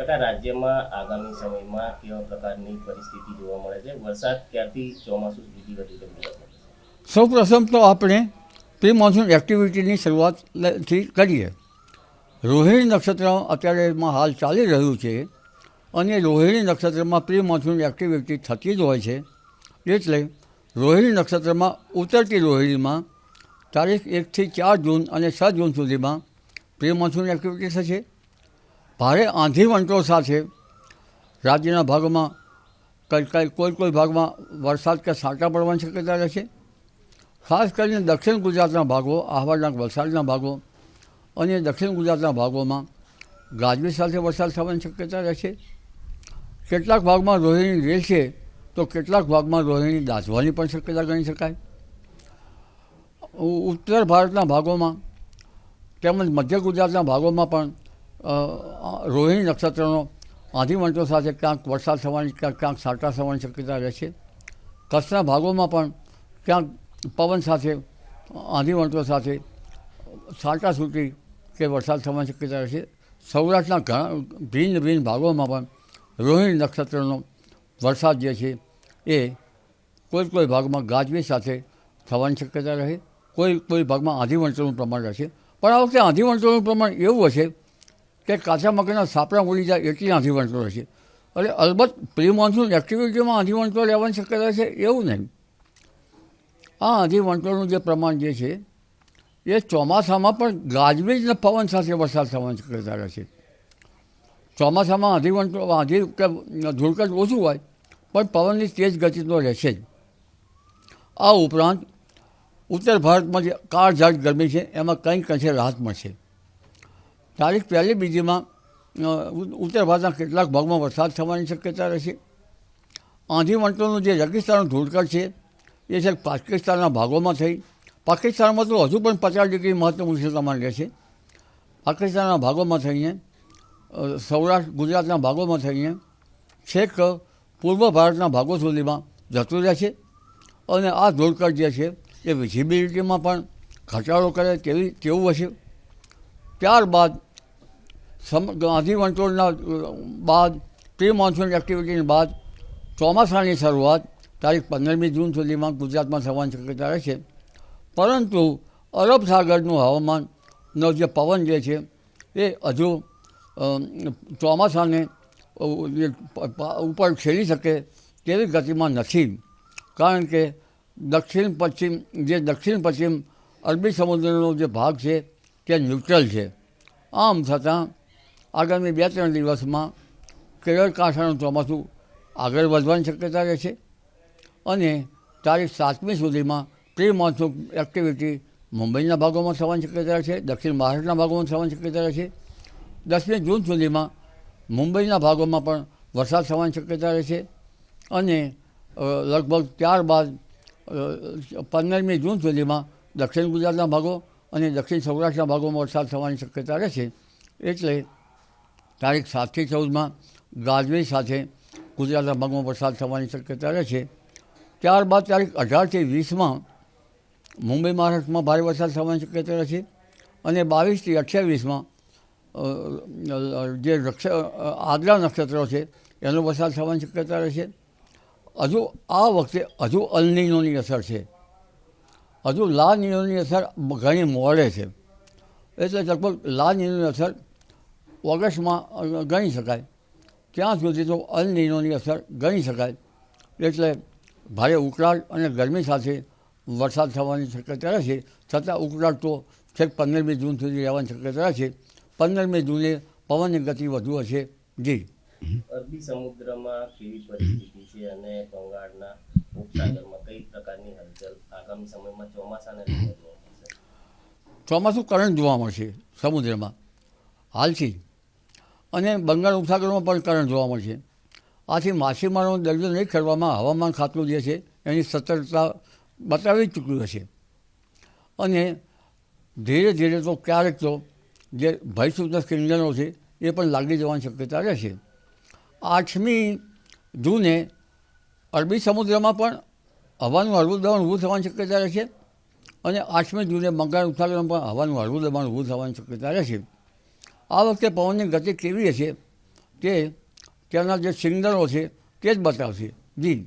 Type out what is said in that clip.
કાકા રાજ્યમાં આગામી સમયમાં કેવા પ્રકારની પરિસ્થિતિ જોવા મળે છે? વરસાદ ક્યારથી ચોમાસું સુધી વધુ સૌ પ્રથમ તો આપણે પ્રી મોન્સૂન એક્ટિવિટીની શરૂઆતથી કરીએ. રોહિણી નક્ષત્ર અત્યારે એમાં હાલ ચાલી રહ્યું છે અને રોહિણી નક્ષત્રમાં પ્રી મોન્સૂન એક્ટિવિટી થતી જ હોય છે. એટલે રોહિણી નક્ષત્રમાં ઉતરતી રોહિણીમાં તારીખ એકથી ચાર જૂન અને છ જૂન સુધીમાં પ્રી મોન્સૂન એક્ટિવિટી થશે. ભારે આંધી વંટો સાથે રાજ્યના ભાગોમાં કઈ કઈ કોઈ ભાગમાં વરસાદ કે સાંટા પડવાની શક્યતા રહેશે ખાસ કરીને દક્ષિણ ગુજરાતના ભાગો આહવાડના વલસાડના ભાગો અને દક્ષિણ ગુજરાતના ભાગોમાં ગાજવીજ સાથે વરસાદ થવાની શક્યતા રહેશે કેટલાક ભાગમાં રોહિણી રહેશે તો કેટલાક ભાગમાં રોહિણી દાઝવાની પણ શક્યતા ગણી શકાય. ઉત્તર ભારતના ભાગોમાં તેમજ મધ્ય ગુજરાતના ભાગોમાં પણ રોહિણી નક્ષત્રનો આંધી સાથે ક્યાંક વરસાદ થવાની, ક્યાંક ક્યાંક સાટા થવાની શક્યતા રહે છે. કચ્છના ભાગોમાં પણ ક્યાંક પવન સાથે આંધી સાથે સાટા છૂટી કે વરસાદ થવાની શક્યતા રહે છે. સૌરાષ્ટ્રના ઘણા ભિન્ન ભિન્ન ભાગોમાં પણ રોહિણી નક્ષત્રનો વરસાદ જે છે એ કોઈ કોઈ ભાગમાં ગાજવી સાથે થવાની શક્યતા રહે. કોઈ કોઈ ભાગમાં આંધીવંટોનું પ્રમાણ રહેશે પણ આ વખતે આંધીવંટોનું પ્રમાણ એવું હશે કે કાચા મકાનના સાપડા ઉડી જાય એટલી આંધી વંટો છે. એટલે અલબત્ત પ્રી મોન્સૂન એક્ટિવિટીમાં આંધી વંટો રહેવાની શક્યતા છે એવું નહીં. આ આંધી વંટોનું જે પ્રમાણ જે છે, એ ચોમાસામાં પણ ગાજવીજ પવન સાથે વરસાદ થવાની શક્યતા રહેશે ચોમાસામાં આંધી વંટો આંધી કે ધૂળકટ ઓછું હોય, પણ પવનની તેજ ગતિ તો રહેશે જ. આ ઉપરાંત ઉત્તર ભારતમાં જે કાળઝાળ ગરમી છે, એમાં કંઈક કંશે રાહત મળશે. તારીખ પહેલી બીજીમાં ઉત્તર ભારતના કેટલાક ભાગમાં વરસાદ થવાની શક્યતા રહેશે આંધી વંટોનું જે રેગિસ્તાનનું ધૂળકટ છે, એ છે પાકિસ્તાનના ભાગોમાં થઈ. પાકિસ્તાનમાં તો હજુ પણ પચાસ ડિગ્રી મહત્તમ ઉષ્ણતામાન રહેશે. પાકિસ્તાનના ભાગોમાં થઈને સૌરાષ્ટ્ર, ગુજરાતના ભાગોમાં થઈને છેક પૂર્વ ભારતના ભાગો સુધીમાં જતું રહેશે અને આ ધૂળકટ જે છે, એ વિઝિબિલિટીમાં પણ ઘટાડો કરે તેવી, તેવું હશે. ત્યારબાદ સમ, ગાંધી વંટોળના બાદ પ્રી મોન્સૂન એક્ટિવિટીની બાદ, ચોમાસાની શરૂઆત, તારીખ પંદરમી જૂન સુધીમાં ગુજરાતમાં થવાની શક્યતા રહેશે પરંતુ, અરબ સાગરનું હવામાનનો જે પવન જે છે, એ હજુ ચોમાસાને ઉપર છેડી શકે તેવી ગતિમાં નથી. કારણ કે, દક્ષિણ પશ્ચિમ, જે દક્ષિણ પશ્ચિમ અરબી સમુદ્રનો જે ભાગ છે, તે ન્યુટ્રલ છે. આમ છતાં આગામી બે ત્રણ દિવસમાં કેરળ કાંઠાનું ચોમાસું આગળ વધવાની શક્યતા રહેશે અને તારીખ સાતમી સુધીમાં પ્રી મોન્સૂન એક્ટિવિટી મુંબઈના ભાગોમાં થવાની શક્યતા રહેશે દક્ષિણ મહારાષ્ટ્રના ભાગોમાં થવાની શક્યતા રહેશે દસમી જૂન સુધીમાં મુંબઈના ભાગોમાં પણ વરસાદ થવાની શક્યતા રહેશે અને લગભગ ત્યારબાદ પંદરમી જૂન સુધીમાં દક્ષિણ ગુજરાતના ભાગો અને દક્ષિણ સૌરાષ્ટ્રના ભાગોમાં વરસાદ થવાની શક્યતા રહેશે એટલે તારીખ સાતથી ચૌદમાં ગાજવીજ સાથે ગુજરાતના ભાગમાં વરસાદ થવાની શક્યતા રહે છે. ત્યારબાદ તારીખ અઢારથી વીસમાં મુંબઈ મહારાષ્ટ્રમાં ભારે વરસાદ થવાની શક્યતા રહે છે અને બાવીસથી અઠ્યાવીસમાં જે નક્ષ આદરા નક્ષત્રો છે, એનો વરસાદ થવાની શક્યતા રહે છે. હજુ આ વખતે હજુ અલનીનોની અસર છે. હજુ લા નીનોની અસર ઘણી મોડે છે. એટલે લગભગ લા નીનોની અસર ઓગસ્ટમાં ગણી શકાય. ત્યાં સુધી તો અલ નીનોની અસર ગણી શકાય. એટલે ભારે ઉકળાટ અને ગરમી સાથે વરસાદ થવાની શક્યતા રહેશે છતાં ઉકળાટ તો છેક પંદરમી જૂન સુધી રહેવાની શક્યતા રહેશે. પંદરમી જૂને પવનની ગતિ વધુ હશે. જી. અરબી સમુદ્રમાં કેવી પરિસ્થિતિ છે અને બંગાળના ઉપસાગરમાં કઈ પ્રકારની હલચલ આગામી સમયમાં ચોમાસાને ચોમાસું કરંટ જોવા મળશે સમુદ્રમાં. હાલથી અને બંગાળ ઉપસાગરમાં પણ કરંટ જોવા મળશે આથી માછીમારોનો દરિયો નહીં ખેડવામાં હવામાન ખાતું જે છે, એની સતર્કતા બતાવી ચૂક્યું હશે. અને ધીરે ધીરે તો ક્યારેક તો જે ભયસૂચક કિંજનો છે, એ પણ લાગી જવાની શક્યતા રહેશે આઠમી જૂને અરબી સમુદ્રમાં પણ હવાનું હળવું દબાણ ઊભું થવાની શક્યતા રહેશે અને આઠમી જૂને બંગાળ ઉપસાગરમાં પણ હવાનું હળવું દબાણ ઊભું થવાની શક્યતા રહેશે આ વખતે પવનની ગતિ કેવી હશે તે ત્યાંના જે સિગ્નલો છે તે જ બતાવશે. જી.